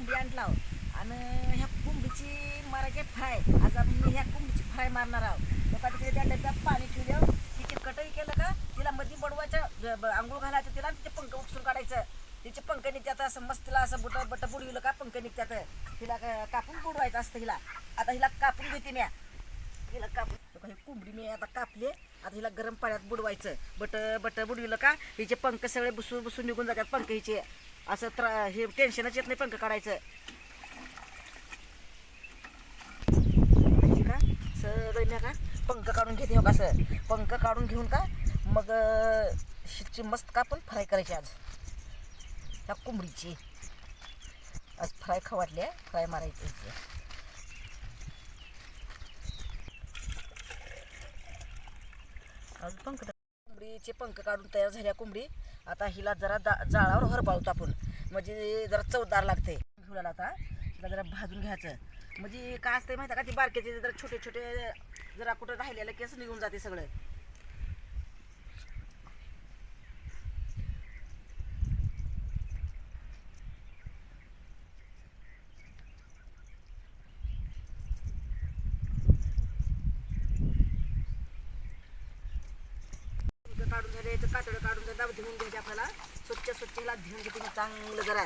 कोंबडी आणला आहोत. आणि ह्या कोंबडीची मारायचे फ्राय आज आपण मी ह्या कोंबडीची फ्राय मारणार आहोत. लोक तिथे त्या डब्यात पाणी ठेवलं. तिचे कटई केलं का तिला मध्ये बडवायचं आंघोळ घालायचं तिला तिचे पंख उपसून काढायचं. तिचे पंख निघतात असं मस्त तिला असं बुट बट बुडविलं का पंख निघतात. तिला कापून बुडवायचं असतं हिला. आता हिला कापून घेते म्या हिला कापून हे कोंबडी मी आता कापले. आता हिला गरम पाण्यात बुडवायचं. बट बट बुडविलं का हिचे पंख सगळे बुसून बुसून निघून जातात पंख हिचे. असं त्रा हे टेन्शनच येत नाही पंख काढायचं. का? सगळं मी का? पंख काढून घेते हो का सर पंख काढून घेऊन का? मग अं, मस्त का पण फ्राय करायची आज. ह्या कोंबडीची. आज फ्राय खवाटली आहे फ्राय मारायची आज पंख कोंबडीचे पंख काढून तयार झाल्या कोंबडी. आता हिला जरा दा जाळावर हरपावतो आपण. म्हणजे जरा चवदार लागते. हिला आता. हिला जरा भाजून घ्यायचं. म्हणजे काय असते माहिती आहे का ती बारक्याचे जरा छोटे छोटे जरा कुठं राहिलेलं केस निघून जाते सगळं पंख काढून कातडं काढून जरा धुवून घ्यायचे आपल्याला. स्वच्छ स्वच्छला धुवून घेते चांगलं जरा.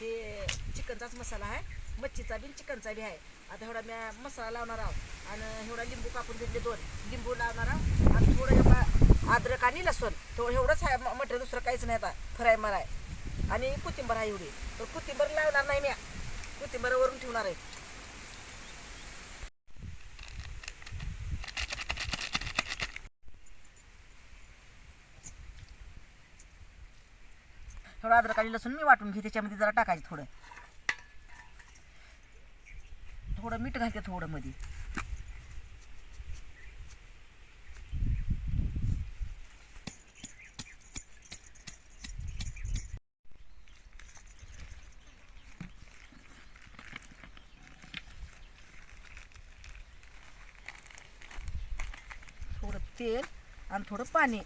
हे चिकनचाच मसाला आहे. मच्छीचा बी चिकनचा बी आहे. आता एवढा मी मसाला लावणार आहोत आणि एवढा लिंबू कापून घेतले दोन. लिंबू लावणार आहोत आणि थोडं एवढा अद्रक आणि लसूण. तो एवढंच आहे मटर दुसरं काहीच नाही आता. फ्राय मराय. आणि कोथिंबर आहे एवढी. तर कोथिंबर लावणार नाही मी कोथिंबर वरून ठेवणार आहे. थोडं अद्रक आणि लसूण मी वाटून घे त्याच्यामध्ये जरा टाकायचं थोडं. थोडं मीठ घालते थोडं मध्ये थोडं तेल आणि थोडं पाणी.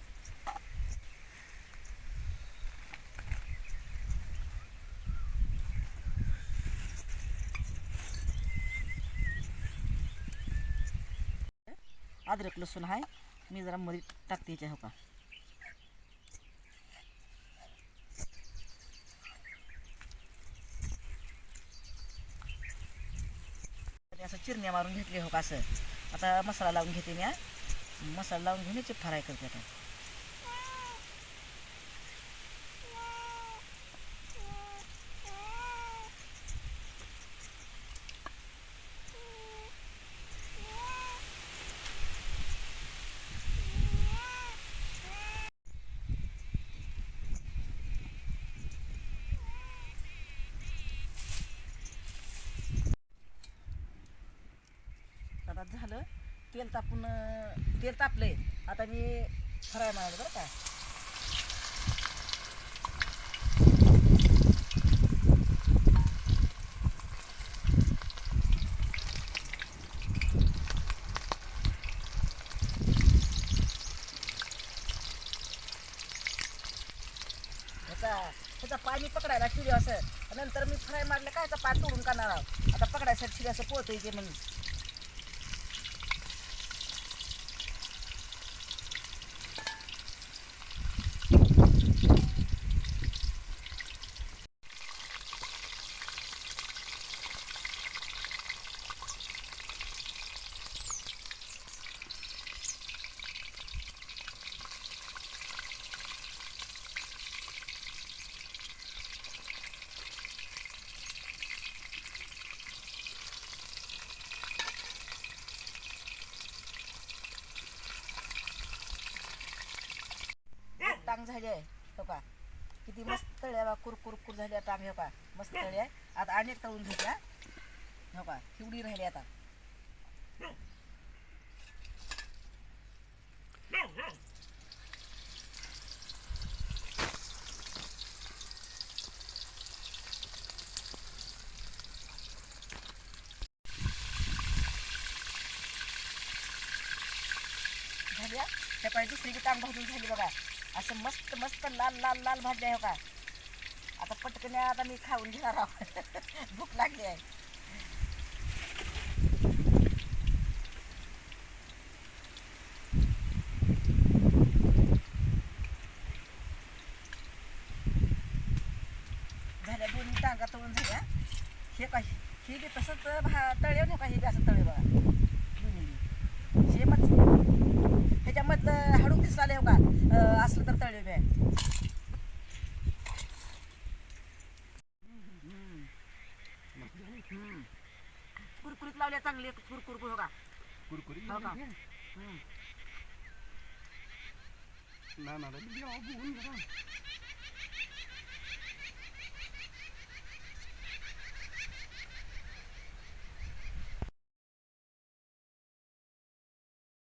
अद्रक लसूण आहे. मी जरा मध्ये टाकते याच्या हो का? असं चिरण्या मारून घेतले हो का असं? आता मसाला लावून घेते मी मसाला लावून घेऊन याचे फ्राय करते आता. आता झालं. तेल तापून तेल तापलंय. आता मी फ्राय मारलं बरं का. ह्याचा पाणी पकडायला ठेवली असं. नंतर मी फ्राय मारलं काय ह्याचा पाय तोडून काढणार आहोत. आता पकडायसाठी ठेवली असं पोहतोय ते म्हणून. झाली आहे. हो का? किती मस्त तळी आहे बा कुरकुरकुर झाली आता आम्ही हो का? मस्त तळी आहे. आता अनेक तळून घेतल्या. हो का? हिवडी राहिली आता. झाली दुसरी गीत आंबा भाजून झाली बघा. असं मस्त मस्त लाल लाल लाल भाजले आहे हो का? आता पटकन आता मी खाऊन घेणार आहोत भूक लागली आहे. झाल्या दोन्ही टांगा तळून झाल्या. हे काय हे बी तसंच भा तळे नाही का हे बी असं तळे बघा दोन्ही बी. हे ह्याच्यामधलं हाडूक दिसले हो का? असलं तर तळे बी. कुरकुरीत लावल्या चांगली कुरकुर हो का? कुरकुरी हो का? ना ना